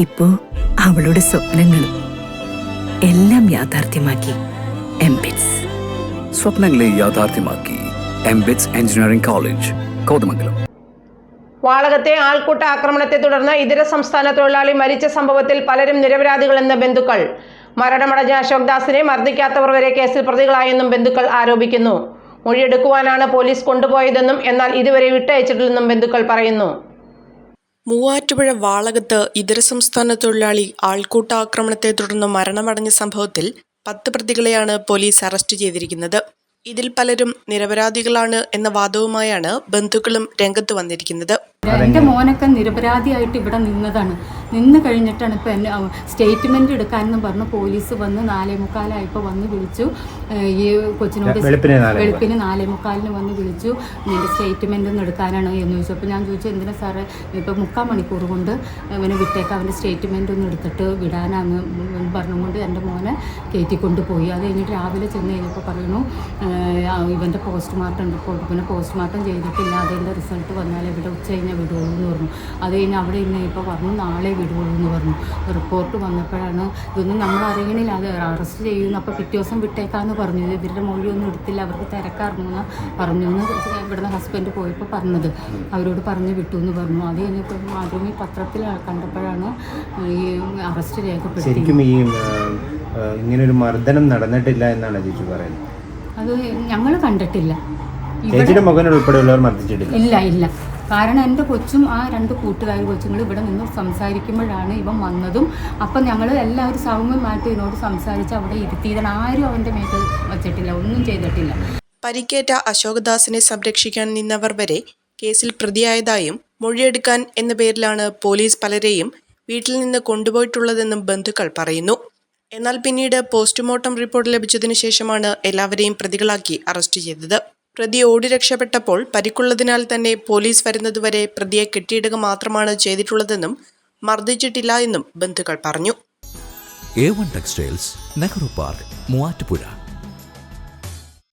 ഇപ്പോ അവളുടെ സ്വപ്നങ്ങളും എല്ലാം യാഥാർത്ഥ്യമാക്കി എംബിറ്റ്സ് സ്വപ്നങ്ങളെ യാഥാർത്ഥ്യമാക്കി എംബിറ്റ്സ് എഞ്ചിനീയറിംഗ് കോളേജ് കോതമംഗലം. വാളകത്തെ ആൾക്കൂട്ട ആക്രമണത്തെ തുടർന്ന് ഇതര സംസ്ഥാന തൊഴിലാളി മരിച്ച സംഭവത്തിൽ പലരും നിരപരാധികളെന്ന് ബന്ധുക്കൾ. മരണമടഞ്ഞ അശോക് ദാസിനെ മർദ്ദിക്കാത്തവർ വരെ കേസിൽ പ്രതികളായെന്നും ബന്ധുക്കൾ ആരോപിക്കുന്നു. മൊഴിയെടുക്കുവാനാണ് പോലീസ് കൊണ്ടുപോയതെന്നും എന്നാൽ ഇതുവരെ വിട്ടയച്ചിട്ടില്ലെന്നും ബന്ധുക്കൾ പറയുന്നു. മൂവാറ്റുപുഴ വാളകത്ത് ഇതര സംസ്ഥാന തൊഴിലാളി ആൾക്കൂട്ട ആക്രമണത്തെ തുടർന്ന് മരണമടഞ്ഞ സംഭവത്തിൽ പത്ത് പ്രതികളെയാണ് പോലീസ് അറസ്റ്റ് ചെയ്തിരിക്കുന്നത്. ഇതിൽ പലരും നിരപരാധികളാണ് എന്ന വാദവുമായാണ് ബന്ധുക്കളും രംഗത്ത് വന്നിരിക്കുന്നത്. എന്റെ മോനൊക്കെ നിരപരാധിയായിട്ട് ഇവിടെ നിന്നതാണ്. നിന്ന് കഴിഞ്ഞിട്ടാണ് ഇപ്പൊ എന്നെ സ്റ്റേറ്റ്മെന്റ് എടുക്കാനെന്ന് പറഞ്ഞു പോലീസ് വന്ന് നാലേ മുക്കാലായപ്പോൾ വന്ന് വിളിച്ചു. ഈ കൊച്ചിനോട് വെളുപ്പിന് നാലേ മുക്കാലിന് വന്ന് വിളിച്ചു. എന്റെ സ്റ്റേറ്റ്മെന്റ് ഒന്ന് എടുക്കാനാണ് എന്ന് ചോദിച്ചു. അപ്പോൾ ഞാൻ ചോദിച്ചു എന്തിനാ സാറേ ഇപ്പൊ മുക്കാൽ മണിക്കൂർ കൊണ്ട് ഇവനെ വിട്ടേക്ക് അവന്റെ സ്റ്റേറ്റ്മെന്റ് ഒന്ന് എടുത്തിട്ട് വിടാനാന്ന് പറഞ്ഞുകൊണ്ട് എന്റെ മോനെ കയറ്റിക്കൊണ്ട് പോയി അത് കഴിഞ്ഞിട്ട് രാവിലെ ചെന്ന് കഴിഞ്ഞപ്പോൾ പറയുന്നു ഇവന്റെ പോസ്റ്റ്മോർട്ടം റിപ്പോർട്ട് പിന്നെ പോസ്റ്റ്മോർട്ടം ചെയ്തിട്ടില്ല. അതിന്റെ റിസൾട്ട് വന്നാൽ ഇവിടെ ഉച്ച കഴിഞ്ഞാൽ വിടുള്ളൂ എന്ന് പറഞ്ഞു. അത് കഴിഞ്ഞ് അവിടെ ഇന്ന് ഇപ്പോൾ പറഞ്ഞു നാളെ വിടുള്ളൂ എന്ന് പറഞ്ഞു. റിപ്പോർട്ട് വന്നപ്പോഴാണ് ഇതൊന്നും നമ്മൾ അറിയണില്ല. അത് അറസ്റ്റ് ചെയ്യുന്നു. അപ്പോൾ പിറ്റേ ദിവസം വിട്ടേക്കാന്ന് പറഞ്ഞു. ഇവരുടെ മൊഴിയൊന്നും എടുത്തില്ല. അവർക്ക് തിരക്കായിരുന്നു എന്ന് പറഞ്ഞു എന്ന് ഇവിടുന്ന് ഹസ്ബൻഡ് പോയപ്പോൾ പറഞ്ഞത്. അവരോട് പറഞ്ഞ് വിട്ടു എന്ന് പറഞ്ഞു. അത് കഴിഞ്ഞപ്പോൾ മാധ്യമ പത്രത്തിൽ കണ്ടപ്പോഴാണ് ഈ അറസ്റ്റ് രേഖപ്പെടുത്തി ശരിക്കും ഈ ഇങ്ങനൊരു മർദ്ദനം നടന്നിട്ടില്ല എന്നാണ് ചേച്ചി പറയുന്നത്. അത് ഞങ്ങൾ കണ്ടിട്ടില്ല. ഇവിടെ ചേച്ചിയുടെ മകൻ ഉൾപ്പെടെയുള്ളവർ മർദ്ദിച്ചിട്ടില്ല. ഇല്ല ഇല്ല. കാരണം എന്റെ കൊച്ചും ആ രണ്ട് കൂട്ടുകാർ കൊച്ചുങ്ങൾ ഇവിടെ നിന്ന് സംസാരിക്കുമ്പോഴാണ് ഇവൻ വന്നതും. അപ്പം ഞങ്ങൾ എല്ലാവരും സൗമ്യമായിട്ട് ഇതിനോട് സംസാരിച്ച് അവിടെ ഇരുത്തിയതാണ്. ആരും അവന്റെ മേത്ത് വച്ചിട്ടില്ല ഒന്നും ചെയ്തിട്ടില്ല. പരിക്കേറ്റ അശോകദാസിനെ സംരക്ഷിക്കാൻ നിന്നവർ വരെ കേസിൽ പ്രതിയായതായും മൊഴിയെടുക്കാൻ എന്ന പേരിലാണ് പോലീസ് പലരെയും വീട്ടിൽ നിന്ന് കൊണ്ടുപോയിട്ടുള്ളതെന്നും ബന്ധുക്കൾ പറയുന്നു. എന്നാൽ പിന്നീട് പോസ്റ്റ്മോർട്ടം റിപ്പോർട്ട് ലഭിച്ചതിനു ശേഷമാണ് എല്ലാവരെയും പ്രതികളാക്കി അറസ്റ്റ് ചെയ്തത്. പ്രതി ഓടി രക്ഷപ്പെട്ടപ്പോൾ പരിക്കുള്ളതിനാൽ തന്നെ പോലീസ് വരുന്നതുവരെ പ്രതിയെ കെട്ടിയിടുക മാത്രമാണ് ചെയ്തിട്ടുള്ളതെന്നും മർദ്ദിച്ചിട്ടില്ല എന്നും ബന്ധുക്കൾ പറഞ്ഞു. Textiles Nehru park Muvattupuzha